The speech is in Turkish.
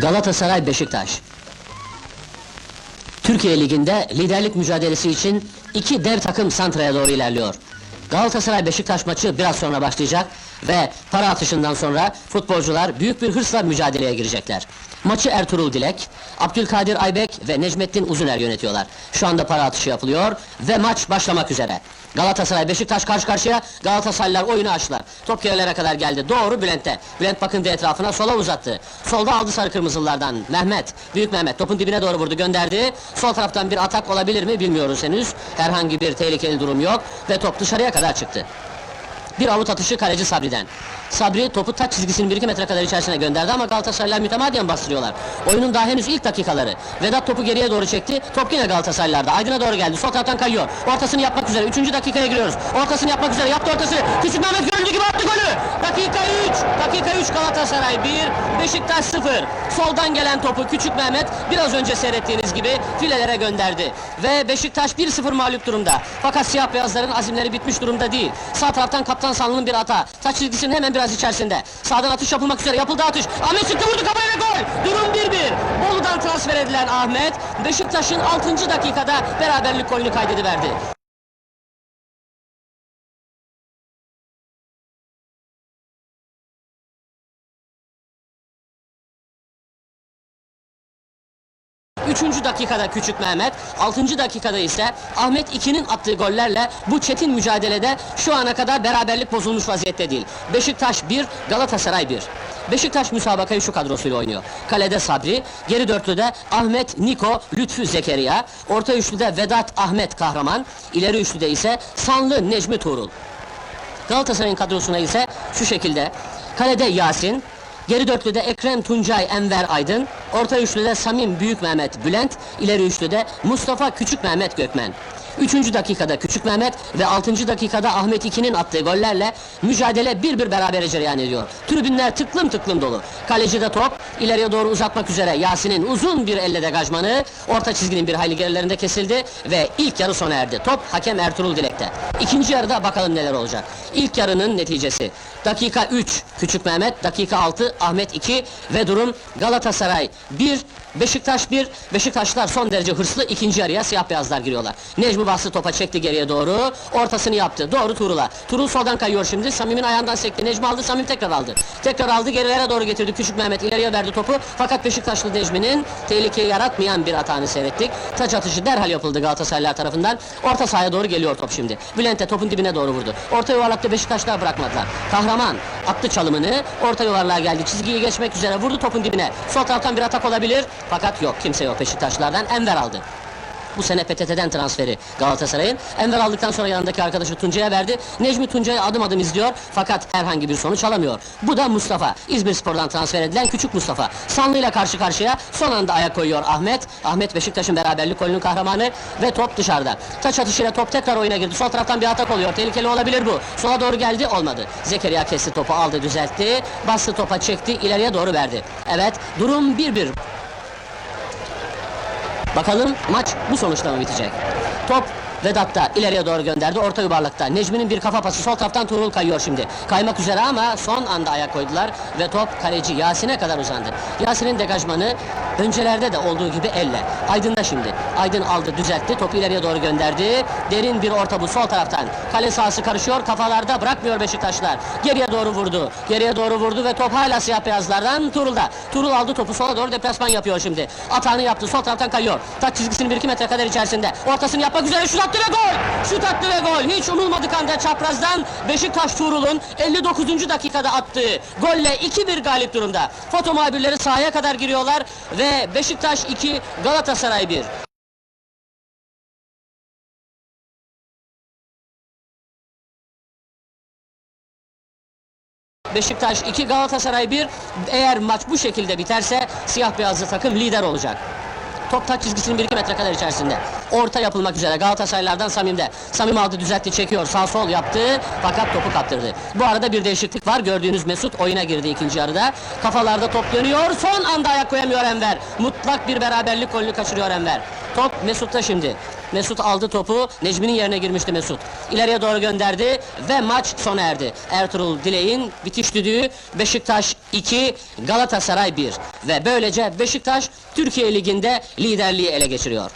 Galatasaray Beşiktaş. Türkiye Ligi'nde liderlik mücadelesi için iki dev takım santraya doğru ilerliyor. Galatasaray Beşiktaş maçı biraz sonra başlayacak ve para atışından sonra futbolcular büyük bir hırsla mücadeleye girecekler. Maçı Ertuğrul Dilek, Abdülkadir Aybek ve Necmettin Uzuner yönetiyorlar. Şu anda para atışı yapılıyor ve maç başlamak üzere. Galatasaray Beşiktaş karşı karşıya Galatasaraylılar oyunu açtılar. Top yerlere kadar geldi. Doğru Bülent'te. Bülent bakındı etrafına sola uzattı. Solda aldı sarı kırmızılardan. Mehmet. Büyük Mehmet topun dibine doğru vurdu gönderdi. Sol taraftan bir atak olabilir mi bilmiyoruz henüz. Herhangi bir tehlikeli durum yok ve top dışarıya kadar çıktı. Bir avut atışı kaleci Sabri'den. Sabri topu taç çizgisinin 1-2 metre kadar içerisine gönderdi ama Galatasaraylılar mütemadiyen bastırıyorlar. Oyunun daha henüz ilk dakikaları. Vedat topu geriye doğru çekti. Top yine Galatasaraylılarda. Aydın'a doğru geldi. Sol taraftan kayıyor. Ortasını yapmak üzere. 3. dakikaya giriyoruz. Ortasını yapmak üzere. Yaptı ortasını. Küçük Mehmet görüldüğü gibi attı golü. Dakika 3. Dakika 3 Galatasaray 1. Beşiktaş 0. Soldan gelen topu Küçük Mehmet biraz önce seyrettiğiniz gibi filelere gönderdi. Ve Beşiktaş 1-0 mağlup durumda. Fakat siyah beyazların azimleri bitmiş durumda değil. Sağ taraftan Kaptan Sanlı'nın bir hata. Taç çizgisinin hemen biraz içerisinde. Sağdan atış yapılmak üzere. Yapıldı atış. Ahmet çıktı vurdu kafaya ve gol. Durum 1-1. Bolu'dan transfer edilen Ahmet Beşiktaş'ın 6. dakikada beraberlik golünü kaydediverdi. Üçüncü dakikada Küçük Mehmet, altıncı dakikada ise Ahmet 2'nin attığı gollerle bu çetin mücadelede şu ana kadar beraberlik bozulmuş vaziyette değil. Beşiktaş 1, Galatasaray 1. Beşiktaş müsabakayı şu kadrosuyla oynuyor. Kalede Sabri, geri dörtlüde Ahmet, Niko, Lütfü Zekeriya, orta üçlüde Vedat, Ahmet Kahraman, ileri üçlüde ise Sanlı Necmi Tuğrul. Galatasaray'ın kadrosuna ise şu şekilde. Kalede Yasin, geri dörtlüde Ekrem Tuncay Enver Aydın, orta üçlüde Samim Büyük Mehmet Bülent, ileri üçlüde Mustafa Küçük Mehmet Gökmen. Üçüncü dakikada Küçük Mehmet ve altıncı dakikada Ahmet İki'nin attığı gollerle mücadele bir bir berabere cereyan ediyor. Tribünler tıklım tıklım dolu. Kaleci de top, ileriye doğru uzatmak üzere Yasin'in uzun bir elle degajmanı, orta çizginin bir hayli gerilerinde kesildi ve ilk yarı sona erdi. Top hakem Ertuğrul Dilek'te. İkinci yarıda bakalım neler olacak. İlk yarının neticesi. Dakika 3 Küçük Mehmet, dakika 6 Ahmet 2 ve durum Galatasaray 1, Beşiktaş 1. Beşiktaşlar son derece hırslı ikinci yarıya siyah beyazlar giriyorlar. Necmi bastı topa çekti geriye doğru. Ortasını yaptı. Doğru Tuğrul'a. Tuğrul soldan kayıyor şimdi. Samim'in ayağından sekti. Necmi aldı. Samim tekrar aldı. Tekrar aldı. Gerilere doğru getirdi. Küçük Mehmet ileriye verdi topu. Fakat Beşiktaşlı Necmi'nin tehlikeyi yaratmayan bir atağını seyrettik. Taç atışı derhal yapıldı Galatasaraylılar tarafından. Orta sahaya doğru geliyor top şimdi. Bülent'e topun dibine doğru vurdu. Orta yuvarlakta Beşiktaşlar bırakmadılar. Kahraman attı çalımını. Orta yuvarlığa geldi. Çizgiyi geçmek üzere vurdu topun dibine. Sol taraftan bir atak olabilir. Fakat yok. Kimse yok Beşiktaşlardan. Enver aldı. Bu sene PTT'den transferi Galatasaray'ın. Enver aldıktan sonra yanındaki arkadaşı Tuncay'a verdi. Necmi Tuncay'ı adım adım izliyor fakat herhangi bir sonuç alamıyor. Bu da Mustafa. İzmir Spor'dan transfer edilen küçük Mustafa. Sanlı ile karşı karşıya son anda ayak koyuyor Ahmet. Ahmet Beşiktaş'ın beraberlik golünün kahramanı ve top dışarıda. Taç atışıyla top tekrar oyuna girdi. Sol taraftan bir atak oluyor. Tehlikeli olabilir bu. Sola doğru geldi olmadı. Zekeriya kesti topu aldı düzeltti. Bastı topa çekti ileriye doğru verdi. Evet durum 1-1. Bakalım maç bu sonuçta mı bitecek? Top Vedat'ta ileriye doğru gönderdi orta yuvarlakta. Necmi'nin bir kafa pası sol taraftan Tuğrul kayıyor şimdi. Kaymak üzere ama son anda ayak koydular ve top kaleci Yasin'e kadar uzandı. Yasin'in degajmanı öncelerde de olduğu gibi elle. Aydın'da şimdi. Aydın aldı düzeltti topu ileriye doğru gönderdi. Derin bir orta bu sol taraftan. Kale sahası karışıyor kafalarda bırakmıyor Beşiktaşlar. Geriye doğru vurdu. Geriye doğru vurdu ve top hala siyah beyazlardan Tuğrul'da. Tuğrul aldı topu sola doğru deplasman yapıyor şimdi. Atağını yaptı sol taraftan kayıyor. Taç çizgisinin 1-2 metre kadar içerisinde. Ortasını yapmak üzere şut attı gol! Şut attı gol! Hiç umulmadık anda çaprazdan Beşiktaş Tuğrul'un 59. dakikada attığı golle 2-1 galip durumda. Foto muhabirleri sahaya kadar giriyorlar ve Beşiktaş 2 Galatasaray 1. Beşiktaş 2 Galatasaray 1 eğer maç bu şekilde biterse siyah beyazlı takım lider olacak. Top taç çizgisinin 1-2 metre kadar içerisinde. Orta yapılmak üzere Galatasaraylardan Samim'de. Samim aldı düzeltti çekiyor sağ sol yaptı fakat topu kaptırdı. Bu arada bir değişiklik var gördüğünüz Mesut oyuna girdi ikinci yarıda. Kafalarda top dönüyor son anda ayak koyamıyor Enver. Mutlak bir beraberlik golünü kaçırıyor Enver. Top Mesut'ta şimdi. Mesut aldı topu. Necmi'nin yerine girmişti Mesut. İleriye doğru gönderdi ve maç sona erdi. Ertuğrul Dilek'in bitiş düdüğü Beşiktaş 2, Galatasaray 1. Ve böylece Beşiktaş Türkiye Ligi'nde liderliği ele geçiriyor.